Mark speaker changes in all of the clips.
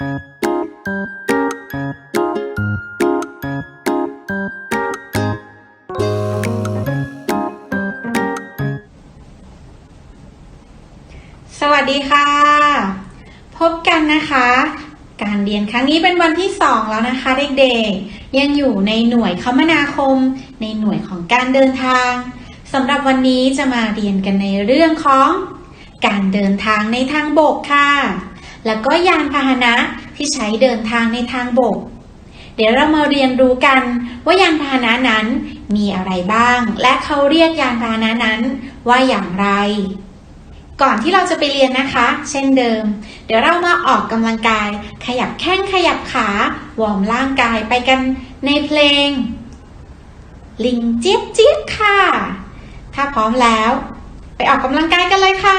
Speaker 1: สวัสดีค่ะ พบกันนะคะ การเรียนครั้งนี้เป็นวันที่ 2 แล้วนะคะเด็กๆ ยังอยู่ในหน่วยคมนาคม ในหน่วยของการเดินทางสำหรับวันนี้จะมาเรียนกันในเรื่องของ การเดินทางในทางบกค่ะ แล้วก็ยานพาหนะที่ใช้เดินทางในทางบก เดี๋ยวเรามาเรียนรู้กันว่ายานพาหนะนั้นมีอะไรบ้าง และเขาเรียกยานพาหนะนั้นว่าอย่างไร ก่อนที่เราจะไปเรียนนะคะ เช่นเดิม เดี๋ยวเรามาออกกำลังกาย ขยับแข้งขยับขาวอร์มร่างกายไปกันในเพลง ลิงเจี๊ยบเจี๊ยบค่ะ ถ้าพร้อมแล้ว ไปออกกำลังกายกันเลยค่ะ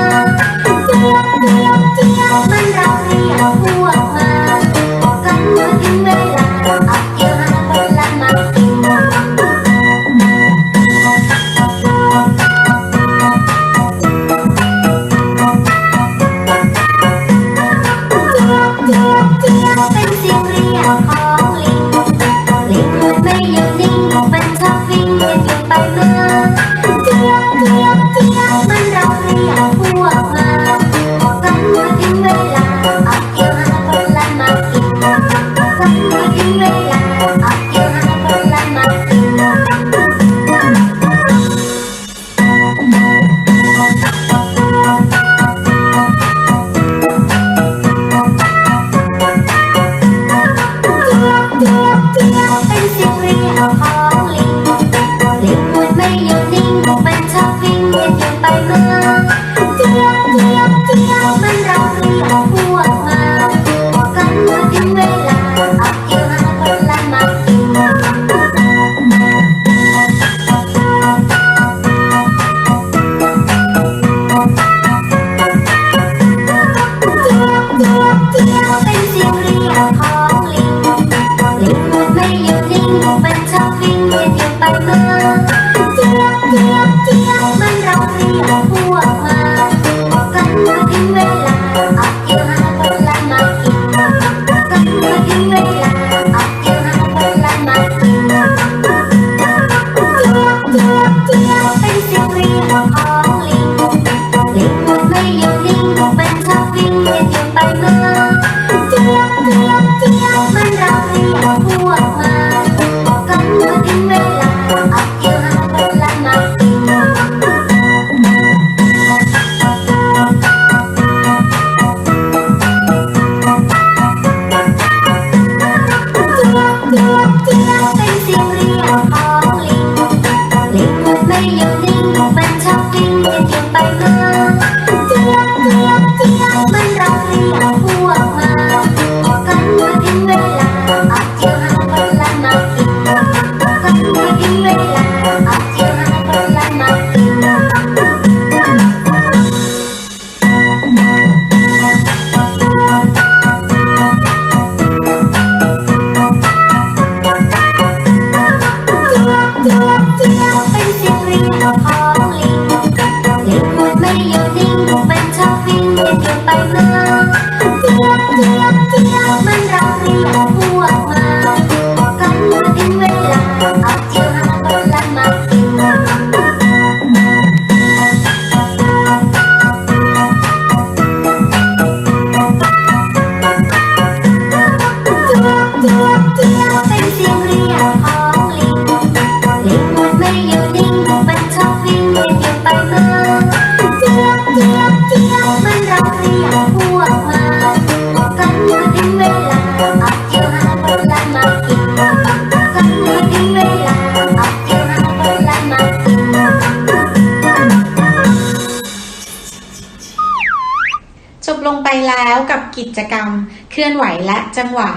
Speaker 1: คลื่อนไหวและจังหวะ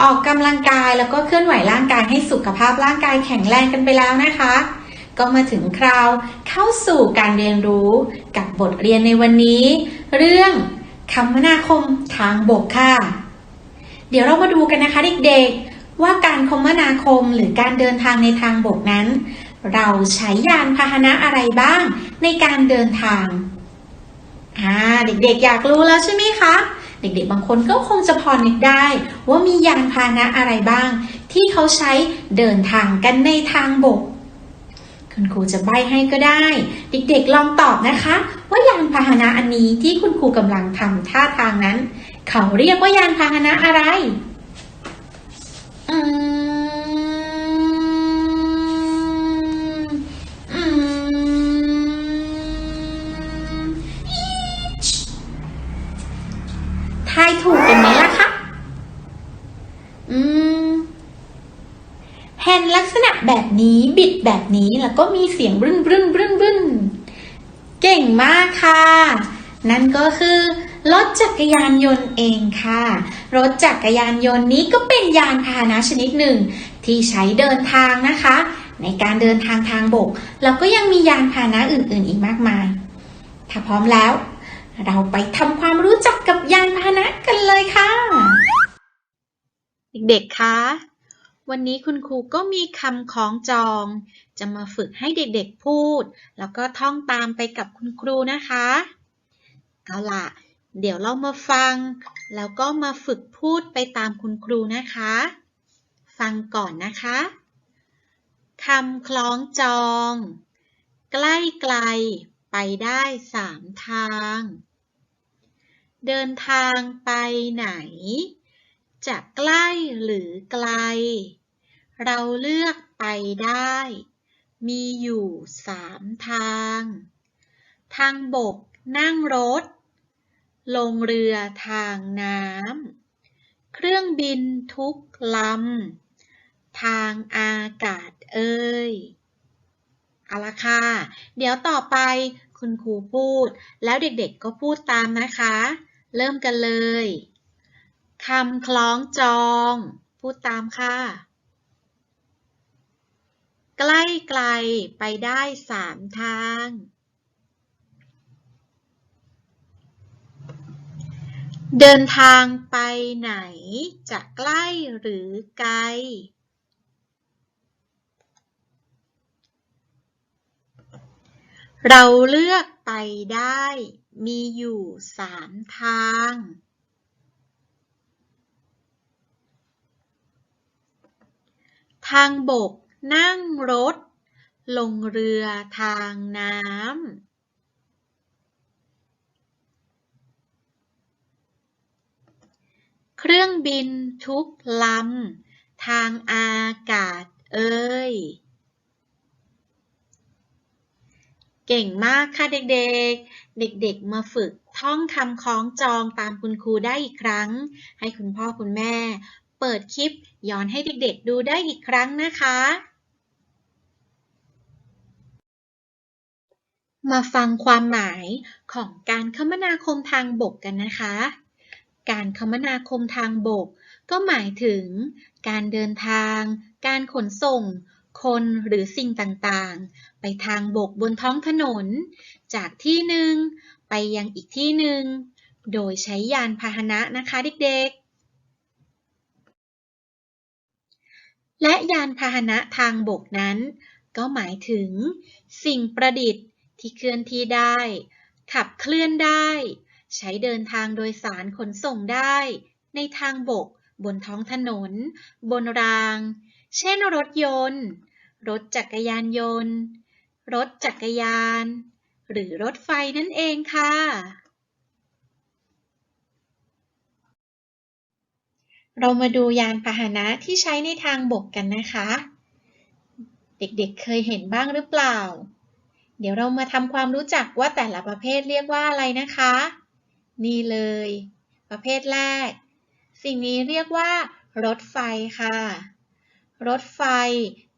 Speaker 1: ออกกำลังกายแล้วก็เคลื่อนไหวร่างกายให้สุขภาพร่างกายแข็งแรงกันไปแล้วนะคะ
Speaker 2: ก็มาถึงคราวเข้าสู่การเรียนรู้กับบทเรียนในวันนี้ เรื่องคมนาคมทางบกค่ะ เดี๋ยวเรามาดูกันนะคะเด็กๆ ว่าการคมนาคมหรือการเดินทางในทางบกนั้น เราใช้ยานพาหนะอะไรบ้างในการเดินทางอ่าเด็กๆ อยากรู้แล้วใช่ไหมคะ เด็กๆ บางคนก็คงจะพอนึกได้ ว่ามียานพาหนะอะไรบ้าง ที่เขาใช้เดินทางกันในทางบก คุณครูจะใบให้ก็ได้ เด็กๆ ลองตอบนะคะ ว่ายานพาหนะอันนี้ที่คุณครูกำลังทำท่าทางนั้น เขาเรียกว่ายานพาหนะอะไร อืม แบบนี้แล้วก็มีเสียงบรึ้นบรึ้นบรึ้นบรึ้นเก่งมากค่ะ นั่นก็คือรถจักรยานยนต์เองค่ะ รถจักรยานยนต์นี้ก็เป็นยานพาหนะชนิดหนึ่ง ที่ใช้เดินทางนะคะ ในการเดินทางทางบก แล้วก็ยังมียานพาหนะอื่น ๆ อีกมากมาย ถ้าพร้อมแล้ว เราไปทำความรู้จักกับยานพาหนะกันเลยค่ะ เด็กๆคะ วันนี้คุณครูก็มีคำคล้องจอง จะมาฝึกให้เด็กๆพูด แล้วก็ท่องตามไปกับคุณครูนะคะ เอาล่ะ เดี๋ยวเรามาฟัง แล้วก็มาฝึกพูดไปตามคุณครูนะคะ ฟังก่อนนะคะคำคล้องจอง ใกล้ไกลไปได้สามทาง เดินทางไปไหน จะใกล้หรือไกล เราเลือกไปได้ มีอยู่สามทาง ทางบกนั่งรถ ลงเรือทางน้ำ เครื่องบินทุกลำ ทางอากาศเอ่ยเอาละค่ะ เดี๋ยวต่อไปคุณครูพูด แล้วเด็กๆก็พูดตามนะคะ เริ่มกันเลย คำคล้องจอง พูดตามค่ะ ใกล้ไกลไปได้สามทาง เดินทางไปไหน จะใกล้หรือไกล เราเลือกไปได้มีอยู่สามทาง ทางบก นั่งรถ ลงเรือทางน้ำเครื่องบินทุกลำ ทางอากาศเอ่ย เก่งมากค่ะเด็กๆ เด็กๆ มาฝึกท่องคำคล้องจองตามคุณครูได้อีกครั้ง ให้คุณพ่อคุณแม่ เปิดคลิปย้อนให้เด็กๆดูได้อีกครั้งนะคะ มาฟังความหมายของการคมนาคมทางบกกันนะคะ การคมนาคมทางบก ก็หมายถึง การเดินทาง การขนส่ง คนหรือสิ่งต่างๆ ไปทางบกบนท้องถนน จากที่หนึ่งไปยังอีกที่หนึ่งโดยใช้ยานพาหนะนะคะเด็กๆ และยานพาหนะทางบกนั้น ก็หมายถึง สิ่งประดิษฐ์ที่เคลื่อนที่ได้ ขับเคลื่อนได้ ใช้เดินทางโดยสารขนส่งได้ ในทางบก บนท้องถนน บนราง เช่นรถยนต์ รถจักรยานยนต์ รถจักรยาน หรือรถไฟนั่นเองค่ะ เรามาดูยานพาหนะที่ใช้ในทางบกกันนะคะ เด็กๆเคยเห็นบ้างหรือเปล่า เดี๋ยวเรามาทำความรู้จักว่าแต่ละประเภทเรียกว่าอะไรนะคะ นี่เลย ประเภทแรก สิ่งนี้เรียกว่า รถไฟค่ะ รถไฟ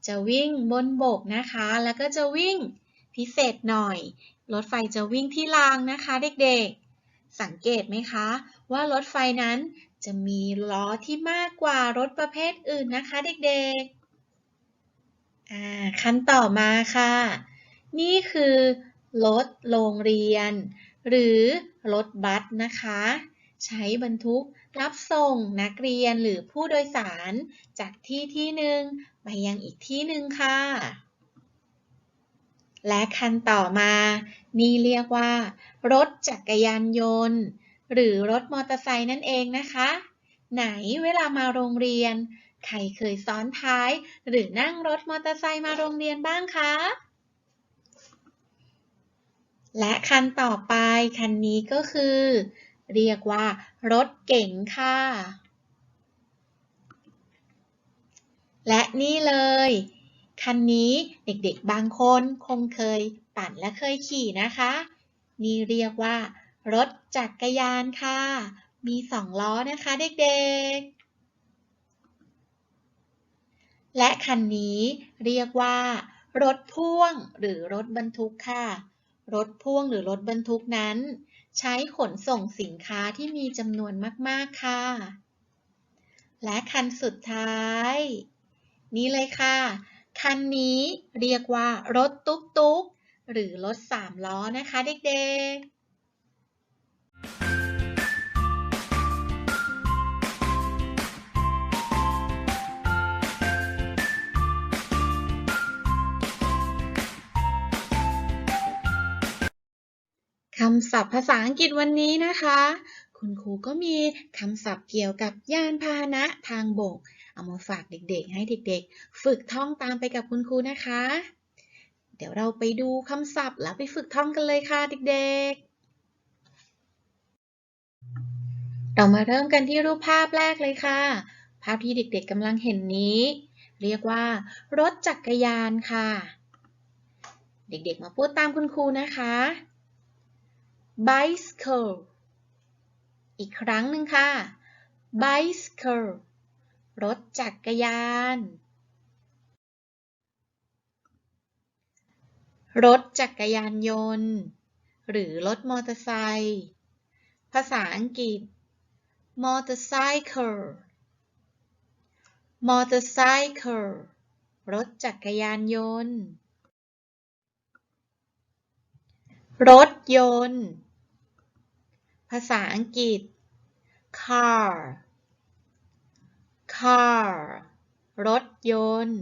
Speaker 2: จะวิ่งบนบกนะคะ แล้วก็จะวิ่งพิเศษหน่อย รถไฟจะวิ่งที่รางนะคะ เด็กๆ สังเกตไหมคะ ว่ารถไฟนั้น จะมีล้อที่มากกว่ารถประเภทอื่นนะคะเด็กอ่าขั้นต่อมาค่ะ นี่คือรถโรงเรียน หรือรถบัสนะคะ ใช้บรรทุกรับส่งนักเรียนหรือผู้โดยสารจากที่ที่หนึ่งไปยังอีกที่หนึ่งค่ะ และคันต่อมา นี่เรียกว่า รถจักรยานยนต์ หรือรถมอเตอร์ไซค์นั่นเองนะคะ ไหนเวลามาโรงเรียน ใครเคยซ้อนท้าย หรือนั่งรถมอเตอร์ไซค์มาโรงเรียนบ้างคะ และคันต่อไปคันนี้ก็คือ เรียกว่ารถเก๋งค่ะ และนี่เลย คันนี้เด็กๆบางคนคงเคยปั่นและเคยขี่นะคะ นี่เรียกว่า รถจักรยานค่ะ มีสองล้อนะคะเด็กๆ และคันนี้เรียกว่า รถพ่วงหรือรถบรรทุกค่ะ รถพ่วงหรือรถบรรทุกนั้น ใช้ขนส่งสินค้าที่มีจำนวนมากๆค่ะ และคันสุดท้าย นี่เลยค่ะ คันนี้เรียกว่ารถตุ๊กๆหรือรถสามล้อนะคะเด็กๆ คำศัพท์ภาษาอังกฤษวันนี้นะคะ คุณครูก็มีคำศัพท์เกี่ยวกับยานพาหนะทางบก เอามาฝากเด็กๆ ให้เด็กๆ ฝึกท่องตามไปกับคุณครูนะคะ เดี๋ยวเราไปดูคำศัพท์แล้วไปฝึกท่องกันเลยค่ะเด็กๆ เรามาเริ่มกันที่รูปภาพแรกเลยค่ะ ภาพที่เด็กๆกำลังเห็นนี้ เรียกว่า รถจักรยานค่ะ เด็กๆมาพูดตามคุณครูนะคะ bicycle อีกครั้งหนึ่งค่ะ bicycle รถจักรยาน รถจักรยานยนต์ หรือรถมอเตอร์ไซค์ ภาษาอังกฤษ motorcycle motorcycle รถจักรยานยนต์ รถยนต์ ภาษาอังกฤษ car car รถยนต์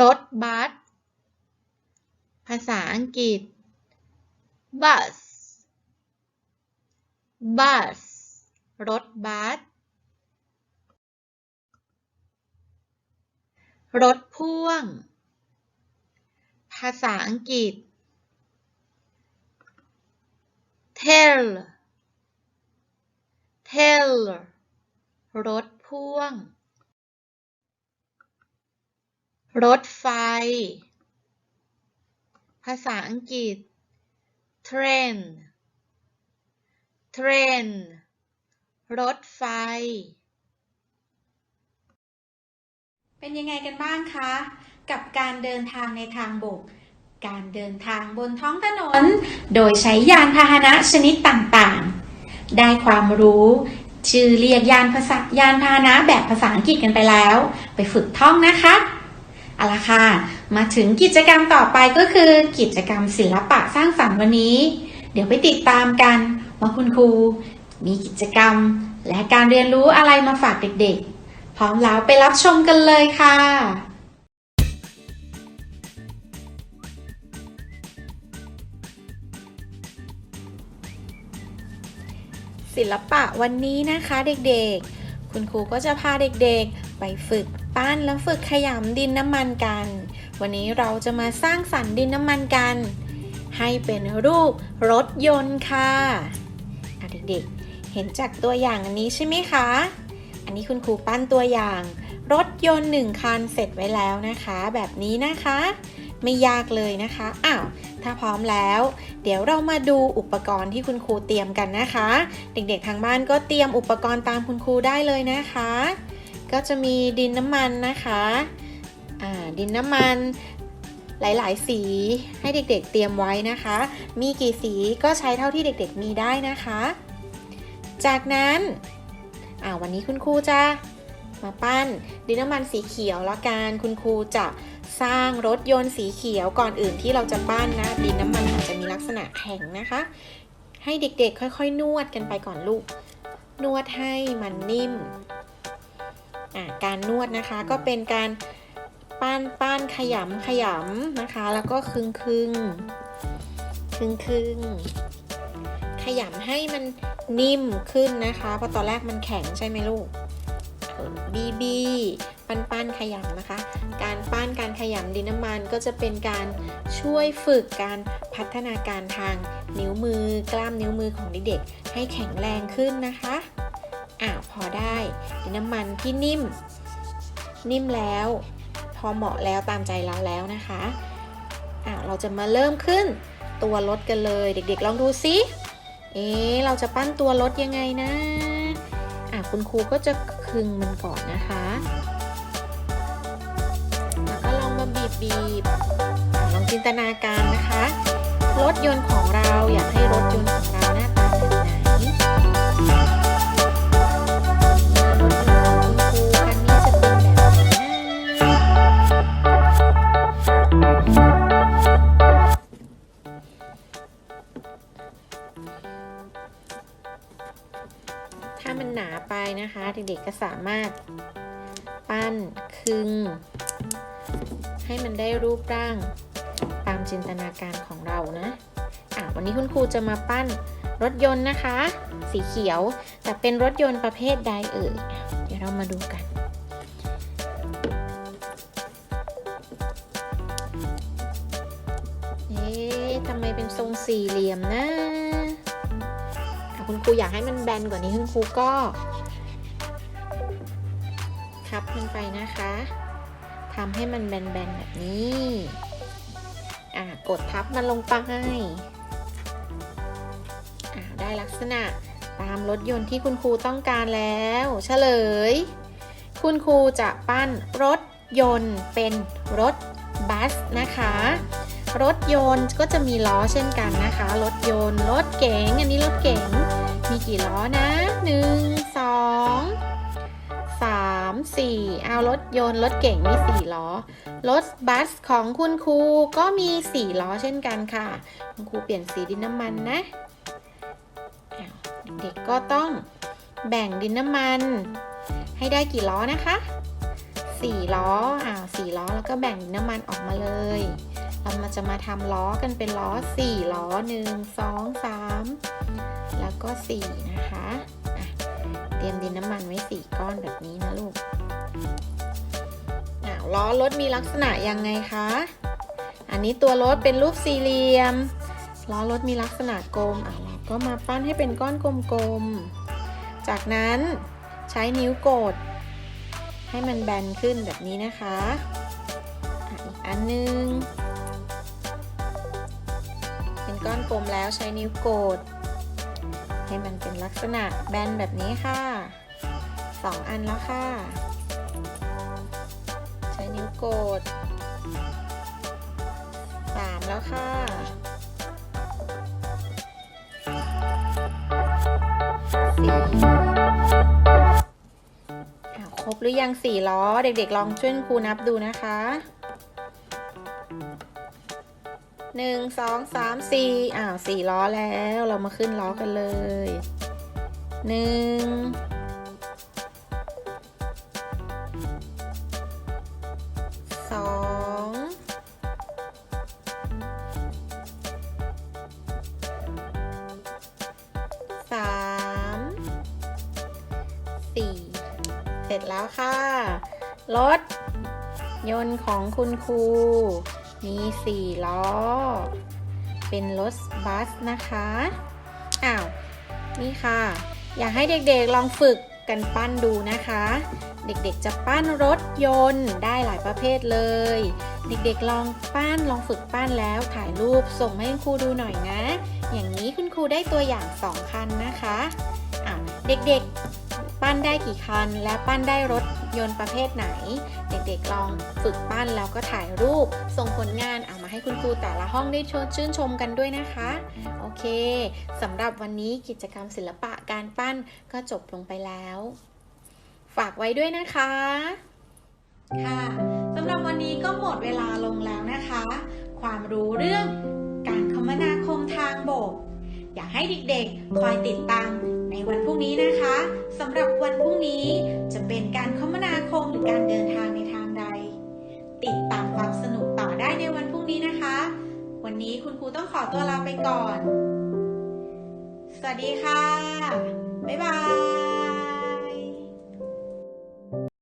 Speaker 2: รถบัส ภาษาอังกฤษ bus bus รถบัส รถพ่วง ภาษาอังกฤษ tail tail รถพ่วง รถไฟ ภาษาอังกฤษ train train รถไฟ เป็นยังไงกันบ้างคะ กับการเดินทางในทางบก การเดินทางบนท้องถนน โดยใช้ยานพาหนะชนิดต่างๆ ได้ความรู้ ชื่อเรียกยานภาษายานพาหนะแบบภาษาอังกฤษกันไปแล้ว ไปฝึกท่องนะคะเอาละค่ะ มาถึงกิจกรรมต่อไปก็คือ กิจกรรมศิลปะสร้างสรรค์วันนี้ เดี๋ยวไปติดตามกัน ว่าคุณครูมีกิจกรรม และการเรียนรู้อะไรมาฝากเด็กๆ พร้อมแล้วไปรับชมกันเลยค่ะ ศิลปะวันนี้นะคะเด็กๆ คุณครูก็จะพาเด็กๆ ไปฝึกปั้นและฝึกขยำดินน้ำมันกัน วันนี้เราจะมาสร้างสรรค์ดินน้ำมันกัน ให้เป็นรูปรถยนต์ค่ะ ด็กๆ เห็นจากตัวอย่างอันนี้ใช่ไหมคะ อันนี้คุณครูปั้นตัวอย่าง รถยนต์หนึ่งคันเสร็จไว้แล้วนะคะ แบบนี้นะคะ ไม่ยากเลยนะคะ อ้าว ถ้าพร้อมแล้ว เดี๋ยวเรามาดูอุปกรณ์ที่คุณครูเตรียมกันนะคะ เด็กๆทางบ้านก็เตรียมอุปกรณ์ตามคุณครูได้เลยนะคะ ก็จะมีดินน้ำมันนะคะดินน้ำมันหลาย ๆ สีให้เด็ก ๆ เตรียมไว้นะคะ มีกี่สีก็ใช้เท่าที่เด็ก ๆ มีได้นะคะ จากนั้นวันนี้คุณครูจะมาปั้นดินน้ำมันสีเขียวแล้วกันคุณครูจะสร้างรถยนต์สีเขียวก่อนอื่นที่เราจะปั้นนะ ดินน้ำมันอาจจะมีลักษณะแข็งนะคะ ให้เด็กๆ ค่อยๆ นวดกันไปก่อนลูก นวดให้มันนิ่มการนวดนะคะก็เป็นการปั้นปั้นขยำขยำนะคะ แล้วก็คึงคึงคึงคึงขยำให้มัน นิ่มขึ้นนะคะ เพราะตอนแรกมันแข็งใช่ไหมลูกบีบีปั้นปั้นขยำนะคะ การปั้นการขยำดินน้ำมันก็จะเป็นการช่วยฝึกการพัฒนาการทางนิ้วมือกล้ามนิ้วมือของเด็กๆให้แข็งแรงขึ้นนะคะอะพอได้ดินน้ำมันที่นิ่ม นิ่มแล้ว พอเหมาะแล้วตามใจเราแล้วนะคะอะเราจะมาเริ่มขึ้นตัวรถกันเลย เด็กๆลองดูซิ เอ๊เราจะปั้นตัวรถยังไงนะ อะคุณครูก็จะคึงมันก่อนนะคะ แล้วก็ลองมาบีบบีบลองจินตนาการนะคะ รถยนต์ของเราอยากให้รถยนต์ของเรา นะคะ เด็กๆก็สามารถปั้นคึง ให้มันได้รูปร่างตามจินตนาการของเรานะอะวันนี้คุณครูจะมาปั้นรถยนต์นะคะ สีเขียวแต่เป็นรถยนต์ประเภทใดเอ่ยเดี๋ยวเรามาดูกัน เอ๊ะทำไมเป็นทรงสี่เหลี่ยมนะคุณครูอยากให้มันแบนกว่านี้คุณครูก็ ทับมันไปนะคะทำให้มันแบนๆแบบนี้อ่ากดทับมันลงไปอ่าได้ลักษณะตามรถยนต์ที่คุณครูต้องการแล้วเฉลย คุณครูจะปั้นรถยนต์เป็นรถบัสนะคะ รถยนต์ก็จะมีล้อเช่นกันนะคะ รถยนต์ รถเก๋ง อันนี้รถเก๋ง มีกี่ล้อนะหนึ่ง สามสี่เอารถยนต์รถเก๋งมีสี่ล้อ รถบัสของคุณครูก็มีสี่ล้อเช่นกันค่ะ คุณครูเปลี่ยนสีดินน้ำมันนะเด็กๆก็ต้องแบ่งดินน้ำมัน ให้ได้กี่ล้อนะคะสี่ล้ออ้าวสี่ล้อแล้วก็แบ่งดินน้ำมันออกมาเลย เรามาจะมาทำล้อกันเป็นล้อสี่ล้อหนึ่งสองสามแล้วก็สี่นะคะ รียมดินน้ำมันไว้สี่ก้อนแบบนี้นะลูกล้อรถมีลักษณะยังไงคะ อันนี้ตัวรถเป็นรูปสี่เหลี่ยม ล้อรถมีลักษณะกลมอะเราก็มาปั้นให้เป็นก้อนกลมๆ จากนั้นใช้นิ้วกด ให้มันแบนขึ้นแบบนี้นะคะอะอีกอันนึง เป็นก้อนกลมแล้วใช้นิ้วกด ให้มันเป็นลักษณะแบนแบบนี้ค่ะสองอันแล้วค่ะ ใช้นิ้วกดสามแล้วค่ะสี่ครบหรือยังสี่ล้อ เด็กๆ ลองช่วยครูนับดูนะคะ หนึ่งสองสามสี่อ้าวสี่ล้อแล้วเรามาขึ้นล้อกันเลยหนึ่งสองสามสี่เสร็จแล้วค่ะ รถ ยนต์ของคุณครู มีสี่ล้อ เป็นรถบัสนะคะอ้าวนี่ค่ะ อยากให้เด็กๆลองฝึกกันปั้นดูนะคะ เด็กๆจะปั้นรถยนต์ได้หลายประเภทเลย เด็กๆลองปั้นลองฝึกปั้นแล้วถ่ายรูปส่งให้คุณครูดูหน่อยนะ อย่างนี้คุณครูได้ตัวอย่าง2คันนะคะอะเด็กๆ ปั้นได้กี่คันและปั้นได้รถ ยนต์ประเภทไหน เด็กๆลองฝึกปั้นแล้วก็ถ่ายรูป ส่งผลงานเอามาให้คุณครูแต่ละห้องได้ชมชื่นชมกันด้วยนะคะ โอเคสำหรับวันนี้กิจกรรมศิลปะการปั้นก็จบลงไปแล้ว ฝากไว้ด้วยนะคะ ค่ะสำหรับวันนี้ก็หมดเวลาลงแล้วนะคะ ความรู้เรื่องการคมนาคมทางบก อยากให้เด็กๆ คอยติดตาม ในวันพรุ่งนี้นะคะสำหรับวันพรุ่งนี้จะเป็นการคมนาคมหรือการเดินทางในทางใด ติดตามความสนุกต่อได้ในวันพรุ่งนี้นะคะ วันนี้คุณครูต้องขอตัวลาไปก่อน สวัสดีค่ะ บ๊ายบาย